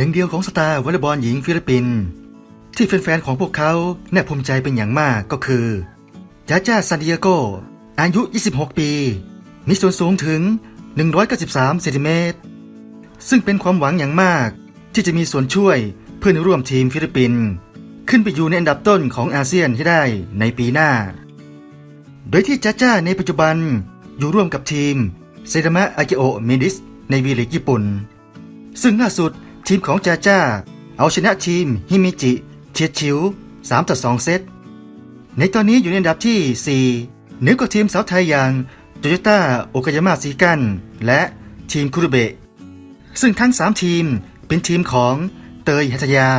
หนึ่งเดียวของสตาร์วอลเลย์บอลหญิงฟิลิปปินส์ที่แฟนๆของพวกเขาแน่ภูมิใจเป็นอย่างมากก็คือจาจ้าซานดิเอโกอายุ 26 ปี มีส่วนสูงถึง 193 เซนติเมตร ซึ่งเป็นความหวังอย่างมากที่จะมีส่วนช่วยเพื่อนร่วมทีมฟิลิปปินส์ขึ้นไปอยู่ในอันดับต้นของอาเซียนให้ได้ในปีหน้า โดยที่จ้าจ้าในปัจจุบันอยู่ร่วมกับทีมเซรามะอากิโอเมดิสในวีลีกญี่ปุ่น ซึ่งล่าสุด ทีมของจาจ้า เอาชนะทีมฮิมิจิเฉียดฉิว3ต่อ2เซต ในตอนนี้อยู่ในอันดับที่ 4 เหนือกว่าทีมสาวไทยอย่างโตโยต้าโอกายามาซีกันและทีมคุรุเบะ ซึ่งทั้ง 3 ทีมเป็นทีมของเตยหัตยา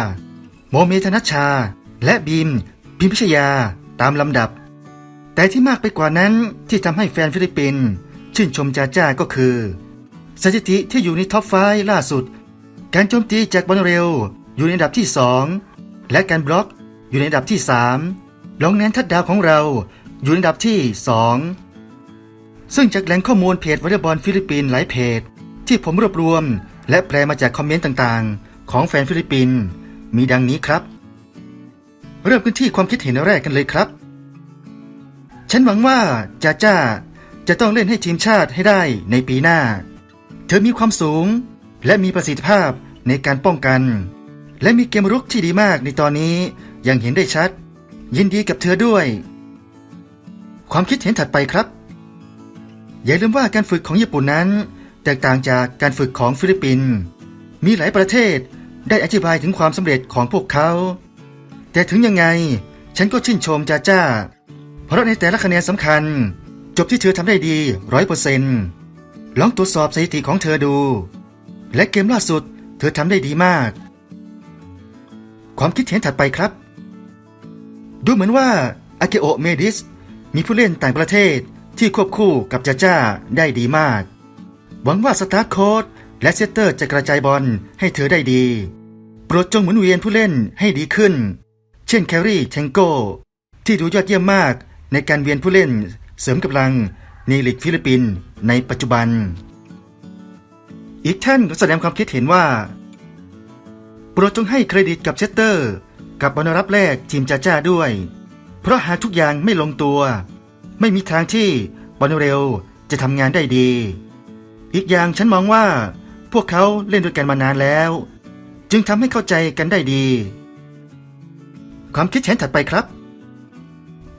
โมเมธนัชชา และบีม พิมพิชยาตามลำดับ แต่ที่มากไปกว่านั้นที่ทำให้แฟนฟิลิปปินส์ชื่นชมจาจ้าก็คือ สถิติที่อยู่ในท็อปไฟว์ล่าสุด การโจมตีจากบอลเร็วอยู่ในอันดับที่ 2 และการบล็อกอยู่ในอันดับที่ 3 ลองแนนทัดดาวของเราอยู่ในอันดับที่ 2 ซึ่งจากแหล่งข้อมูลเพจวอลเลย์บอลฟิลิปปินส์หลายเพจ ที่ผมรวบรวม และแปลมาจากคอมเมนต์ต่างๆ ของแฟนฟิลิปปินส์มีดังนี้ครับ เริ่มกันที่ความคิดเห็นแรกกันเลยครับ ฉันหวังว่าจาจ้าจะต้องเล่นให้ทีมชาติให้ได้ในปีหน้า เธอมีความสูงและมีประสิทธิภาพ ในการป้องกัน และมีเกมรุกที่ดีมากในตอนนี้ยังเห็นได้ชัด ยินดีกับเธอด้วย ความคิดเห็นถัดไปครับ อย่าลืมว่าการฝึกของญี่ปุ่นนั้น แตกต่างจากการฝึกของฟิลิปปินส์มีหลายประเทศได้อธิบายถึงความสำเร็จของพวกเขา แต่ถึงยังไงฉันก็ชื่นชมจ้าจ้า เพราะในแต่ละคะแนนสำคัญ จบที่เธอทำได้ดีร้อยเปอร์เซนต์ลองตรวจสอบสถิติของเธอดู และเกมล่าสุด เธอทำได้ดีมาก ความคิดเห็นถัดไปครับ ดูเหมือนว่าอากิโอเมดิสมีผู้เล่นต่างประเทศที่ควบคู่กับจาจ้าได้ดีมาก หวังว่าสตาร์โค้ดและเซตเตอร์จะกระจายบอลให้เธอได้ดี โปรดจงหมุนเวียนผู้เล่นให้ดีขึ้น เช่นแครี่เชงโกที่ดูยอดเยี่ยมมากในการเวียนผู้เล่นเสริมกำลังในลีกฟิลิปปินส์ในปัจจุบัน อีกท่านก็แสดงความคิดเห็นว่า โปรดจงให้เครดิตกับเชสเตอร์ กับบอลรับแรกทีมจ้าจ้าด้วย เพราะหากทุกอย่างไม่ลงตัว ไม่มีทางที่บอลเร็วจะทำงานได้ดี อีกอย่างฉันมองว่า พวกเขาเล่นด้วยกันมานานแล้ว จึงทำให้เข้าใจกันได้ดี ความคิดเห็นถัดไปครับ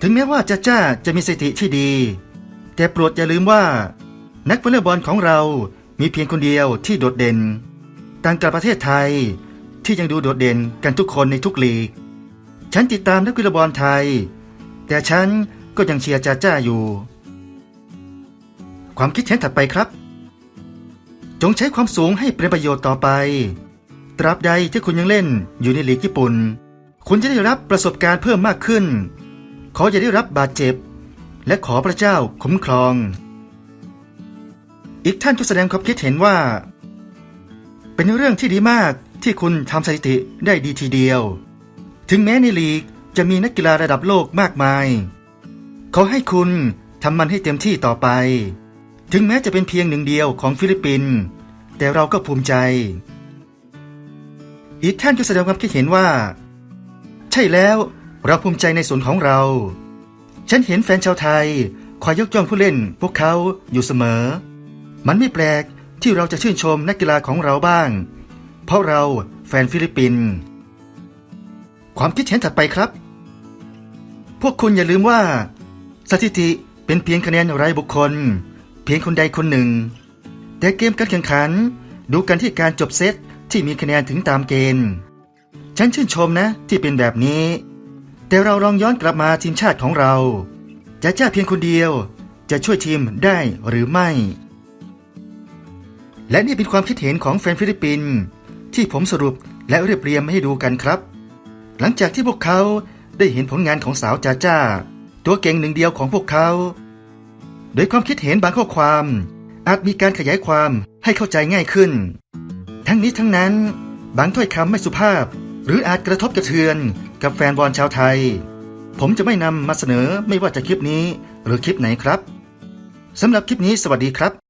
ถึงแม้ว่าจ้าจ้าจะมีสติที่ดี แต่โปรดอย่าลืมว่า นักวอลเลย์บอลของเรา มีเพียงคนเดียวที่โดดเด่น ต่างกับประเทศไทยที่ยังดูโดดเด่นกันทุกคนในทุกลีก ฉันติดตามนักวอลเลย์บอลไทย แต่ฉันก็ยังเชียร์จ้าจ้าอยู่ ความคิดเห็นถัดไปครับ จงใช้ความสูงให้เป็นประโยชน์ต่อไป ตราบใดที่คุณยังเล่นอยู่ในลีกญี่ปุ่น คุณจะได้รับประสบการณ์เพิ่มมากขึ้น ขออย่าได้รับบาดเจ็บ และขอพระเจ้าคุ้มครอง อีกท่านก็แสดงความคิดเห็นว่า เป็นเรื่องที่ดีมากที่คุณทำสถิติได้ดีทีเดียว ถึงแม้ในลีกจะมีนักกีฬาระดับโลกมากมาย ขอให้คุณทำมันให้เต็มที่ต่อไป ถึงแม้จะเป็นเพียงหนึ่งเดียวของฟิลิปปินส์แต่เราก็ภูมิใจ อีกท่านก็แสดงความคิดเห็นว่า ใช่แล้วเราภูมิใจในส่วนของเรา ฉันเห็นแฟนชาวไทยคอยยกย่องผู้เล่นพวกเขาอยู่เสมอ มันไม่แปลกที่เราจะชื่นชมนักกีฬาของเราบ้าง เพราะเราแฟนฟิลิปปินส์ความคิดเห็นถัดไปครับ พวกคุณอย่าลืมว่า สถิติเป็นเพียงคะแนนรายบุคคล เพียงคนใดคนหนึ่ง แต่เกมการแข่งขัน ดูกันที่การจบเซตที่มีคะแนนถึงตามเกณฑ์ ฉันชื่นชมนะที่เป็นแบบนี้ แต่เราลองย้อนกลับมาทีมชาติของเรา จะจ้าเพียงคนเดียวจะช่วยทีมได้หรือไม่ และนี่เป็นความคิดเห็นของแฟนฟิลิปปินส์ที่ผมสรุปและเรียบเรียงมาให้ดูกันครับ หลังจากที่พวกเขาได้เห็นผลงานของสาวจ้าจ้า ตัวเก่งหนึ่งเดียวของพวกเขา โดยความคิดเห็นบางข้อความ อาจมีการขยายความให้เข้าใจง่ายขึ้น ทั้งนี้ทั้งนั้น บางถ้อยคำไม่สุภาพ หรืออาจกระทบกระเทือนกับแฟนบอลชาวไทย ผมจะไม่นำมาเสนอไม่ว่าจะคลิปนี้หรือคลิปไหนครับสำหรับคลิปนี้สวัสดีครับ